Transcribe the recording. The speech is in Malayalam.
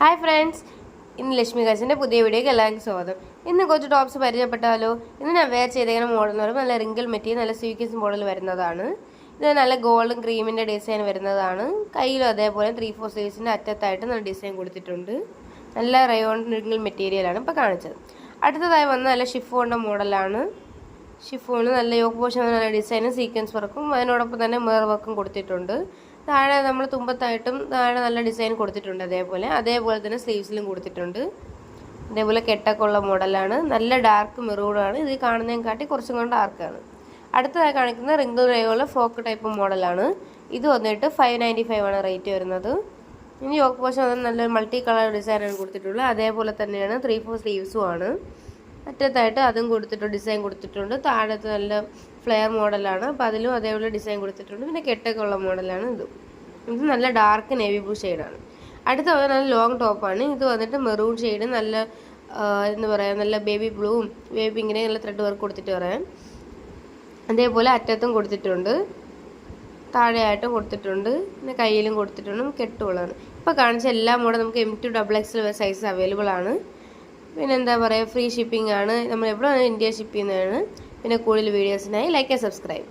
ഹായ് ഫ്രണ്ട്സ് ഇന്ന് ലക്ഷ്മി കാശിന്റെ പുതിയ വീഡിയോക്ക് എല്ലാവർക്കും സ്വാഗതം. ഇന്ന് കുറച്ച് ടോപ്സ് പരിചയപ്പെട്ടാലോ? ഇന്ന് ഞാൻ വെയർ ചെയ്തേക്കുന്ന മോഡൽ എന്ന് പറയുമ്പോൾ നല്ല റിങ്കിൾ മെറ്റീരിയൽ നല്ല സ്വീക്കിസ് മോഡൽ വരുന്നതാണ്. ഇത് നല്ല ഗോൾഡൻ ക്രീമിന്റെ ഡിസൈൻ വരുന്നതാണ്. കയ്യിലും അതേപോലെ ത്രീ ഫോർ സ്ലീവ്സിന്റെ അറ്റത്തായിട്ട് നല്ല ഡിസൈൻ കൊടുത്തിട്ടുണ്ട്. നല്ല റയോൺ റിങ്കിൾ മെറ്റീരിയലാണ് ഇപ്പോൾ കാണിച്ചത്. അടുത്തതായി വന്ന നല്ല ഷിഫോണിന്റെ മോഡലാണ് ഷിഫോണ് നല്ല യോഗ പോഷൻ നല്ല ഡിസൈനും സീക്വൻസ് വർക്കും അതിനോടൊപ്പം തന്നെ മേർ വർക്കും കൊടുത്തിട്ടുണ്ട്. താഴെ നമ്മൾ തുമ്പത്തായിട്ടും താഴെ നല്ല ഡിസൈൻ കൊടുത്തിട്ടുണ്ട് അതേപോലെ. അതേപോലെ തന്നെ സ്ലീവ്സിലും കൊടുത്തിട്ടുണ്ട്. അതേപോലെ കെട്ടൊക്കെ ഉള്ള മോഡലാണ്. നല്ല ഡാർക്ക് മെറൂണാണ്. ഇത് കാണുന്നതിനെ കാട്ടി കുറച്ചും കൂടെ ഡാർക്കാണ്. അടുത്തതായി കാണിക്കുന്ന റിങ്കിൾ റേയുള്ള ഫ്രോക്ക് ടൈപ്പ് മോഡലാണ്. ഇത് വന്നിട്ട് ഫൈവ് നയന്റി ഫൈവ് ആണ് റേറ്റ് വരുന്നത്. ഇനി യോക്ക് പോഷൻ നല്ലൊരു നല്ല മൾട്ടി കളർ ഡിസൈനാണ് കൊടുത്തിട്ടുള്ളത്. അതേപോലെ തന്നെയാണ് ത്രീ ഫോർ സ്ലീവ്സും ആണ്. അറ്റത്തായിട്ട് അതും കൊടുത്തിട്ടുണ്ട് ഡിസൈൻ കൊടുത്തിട്ടുണ്ട്. താഴത്ത് നല്ല ഫ്ലെയർ മോഡലാണ്. അപ്പോൾ അതിലും അതേപോലെ ഡിസൈൻ കൊടുത്തിട്ടുണ്ട്. പിന്നെ കെട്ടൊക്കെ ഉള്ള മോഡലാണ് ഇത്. ഇത് നല്ല ഡാർക്ക് നേവി ബ്ലൂ ഷെയ്ഡാണ്. അടുത്ത നല്ല ലോങ് ടോപ്പാണ്. ഇത് വന്നിട്ട് മെറൂൺ ഷെയ്ഡ് നല്ല എന്ന് പറയുക നല്ല ബേബി ബ്ലൂവും ബേബി പിങ്കിനെ നല്ല ത്രെഡ് വർക്ക് കൊടുത്തിട്ട് പറയാം. അതേപോലെ അറ്റത്തും കൊടുത്തിട്ടുണ്ട്. താഴെയായിട്ടും കൊടുത്തിട്ടുണ്ട്. പിന്നെ കയ്യിലും കൊടുത്തിട്ടുണ്ട്. കെട്ടുകളാണ് ഇപ്പോൾ കാണിച്ച എല്ലാം കൂടെ നമുക്ക് M to double X size available ആണ്. പിന്നെ എന്താ പറയുക ഫ്രീ ഷിപ്പിംഗ് ആണ്. നമ്മൾ എവിടെ ഇന്ത്യ ഷിപ്പ് ചെയ്യുന്നതാണ് പിന്നെ കൂടുതൽ വീഡിയോസിനായി ലൈക്ക് ആൻഡ് സബ്സ്ക്രൈബ്